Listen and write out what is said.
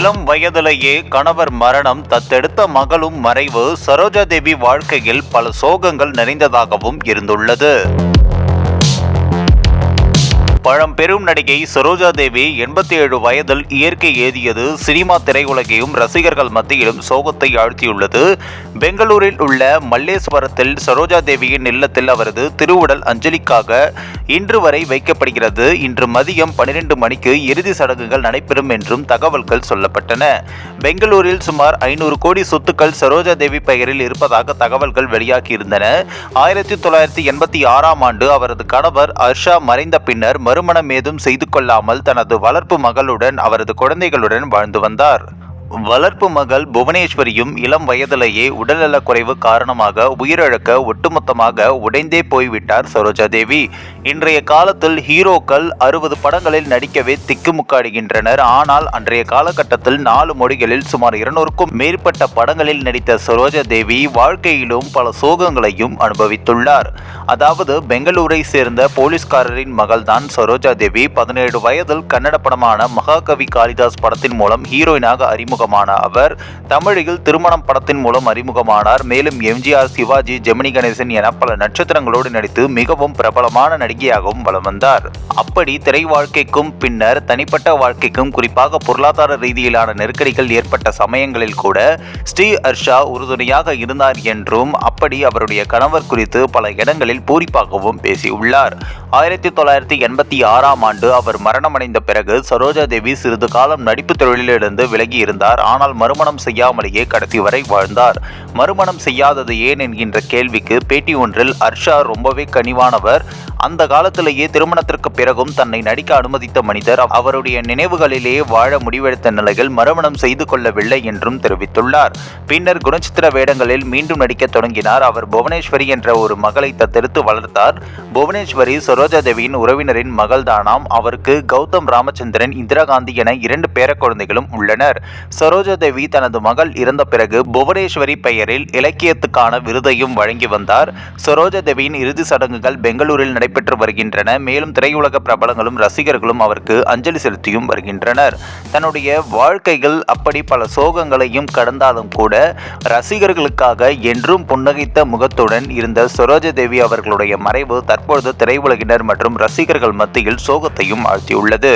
இளம் வயதிலேயே கணவர் மரணம் தத்தெடுத்த மகளும் மறைவு சரோஜா தேவி வாழ்க்கையில் பல சோகங்கள் நிறைந்ததாகவும் இருந்துள்ளது. பழம்பெரும் நடிகை சரோஜா தேவி எண்பத்தி ஏழு வயதில் இயற்கை ஏதியது சினிமா திரையுலகையும் ரசிகர்கள் மத்தியிலும் சோகத்தை ஆழ்த்தியுள்ளது. பெங்களூரில் உள்ள மல்லேஸ்வரத்தில் சரோஜா தேவியின் இல்லத்தில் அவரது திருவுடல் அஞ்சலிக்காக இன்று வரை வைக்கப்படுகிறது. இன்று மதியம் பனிரெண்டு மணிக்கு இறுதி சடங்குகள் நடைபெறும் என்றும் தகவல்கள் சொல்லப்பட்டன. பெங்களூரில் சுமார் ஐநூறு கோடி சொத்துக்கள் சரோஜா தேவி பெயரில் இருப்பதாக தகவல்கள் வெளியாகியிருந்தன ஆயிரத்தி தொள்ளாயிரத்தி எண்பத்தி ஆறாம் ஆண்டு அவரது கணவர் ஹர்ஷா மறைந்த பின்னர் மறுமணம் ஏதும் செய்து கொள்ளாமல் தனது வளர்ப்பு மகளுடன் அவரது குழந்தைகளுடன் வாழ்ந்து வந்தார். வளர்ப்பு மகள் புவனேஸ்வரியும் இளம் வயதிலேயே உடல்நலக் குறைவு காரணமாக உயிரிழக்க ஒட்டுமொத்தமாக உடைந்தே போய்விட்டார் சரோஜா தேவி இன்றைய காலத்தில் ஹீரோக்கள் அறுபது படங்களில் நடிக்கவே திக்குமுக்காடுகின்றனர். ஆனால் அன்றைய காலகட்டத்தில் நாலு மொழிகளில் சுமார் இருநூறுக்கும் மேற்பட்ட படங்களில் நடித்த சரோஜா தேவி வாழ்க்கையிலும் பல சோகங்களையும் அனுபவித்துள்ளார். அதாவது பெங்களூரை சேர்ந்த போலீஸ்காரரின் மகள்தான் சரோஜா தேவி பதினேழு வயதில் கன்னட படமான மகாகவி காளிதாஸ் படத்தின் மூலம் ஹீரோயினாக அறிமுகமான அவர் தமிழில் திருமணம் படத்தின் மூலம் அறிமுகமானார். மேலும் எம்ஜிஆர் சிவாஜி ஜெமினி கணேசன் என பல நட்சத்திரங்களோடு நடித்து மிகவும் பிரபலமான நடிகையாகவும் வலம் வந்தார். அப்படி திரை வாழ்க்கைக்கும் பின்னர் தனிப்பட்ட வாழ்க்கைக்கும் குறிப்பாக பொருளாதார ரீதியிலான நெருக்கடிகள் ஏற்பட்ட சமயங்களில் கூட ஸ்ரீ ஹர்ஷா உறுதுணையாக இருந்தார் என்றும் அப்படி அவருடைய கணவர் குறித்து பல இடங்களில் பூரிப்பாகவும் பேசியுள்ளார். ஆயிரத்தி தொள்ளாயிரத்தி எண்பத்தி ஆறாம் ஆண்டு அவர் மரணமடைந்த பிறகு சரோஜா தேவி சிறிது காலம் நடிப்பு தொழிலிலிருந்து விலகி இருந்தார் ஆனால் மறுமணம் செய்யாமலேயே கடைசி வரை வாழ்ந்தார். மறுமணம் செய்யாதது ஏன் என்கின்ற கேள்விக்கு பேட்டி ஒன்றில் ஹர்ஷா ரொம்பவே கனிவானவர். அந்த காலத்திலேயே திருமணத்திற்கு பிறகும் தன்னை நடிக்க அனுமதித்த மனிதர் அவருடைய நினைவுகளிலேயே வாழ முடிவெடுத்த நிலையில் மறுமணம் செய்து கொள்ளவில்லை என்றும் தெரிவித்துள்ளார். பின்னர் குணச்சித்திர வேடங்களில் மீண்டும் நடிக்க தொடங்கினார். அவர் புவனேஸ்வரி என்ற ஒரு மகளை தத்தெடுத்து வளர்த்தார். புவனேஸ்வரி சரோஜா தேவியின் உறவினரின் மகள்தானாம். அவருக்கு கௌதம் ராமச்சந்திரன் இந்திரா காந்தி என இரண்டு பேர குழந்தைகளும் உள்ளனர். சரோஜா தேவி தனது மகள் இறந்த பிறகு புவனேஸ்வரி பெயரில் இலக்கியத்துக்கான விருதையும் வழங்கி வந்தார். சரோஜா தேவியின் இறுதி சடங்குகள் பெங்களூரில் நடைபெற்று வருகின்றன. மேலும் திரையுலக பிரபலங்களும் ரசிகர்களும் அவருக்கு அஞ்சலி செலுத்தியும் வருகின்றனர். தன்னுடைய வாழ்க்கைகள் அப்படி பல சோகங்களையும் கடந்தாலும் கூட ரசிகர்களுக்காக என்றும் புன்னகைத்த முகத்துடன் இருந்த சரோஜதேவி அவர்களுடைய மறைவு தற்பொழுது திரையுலகினர் மற்றும் ரசிகர்கள் மத்தியில் சோகத்தையும் ஆழ்த்தியுள்ளது.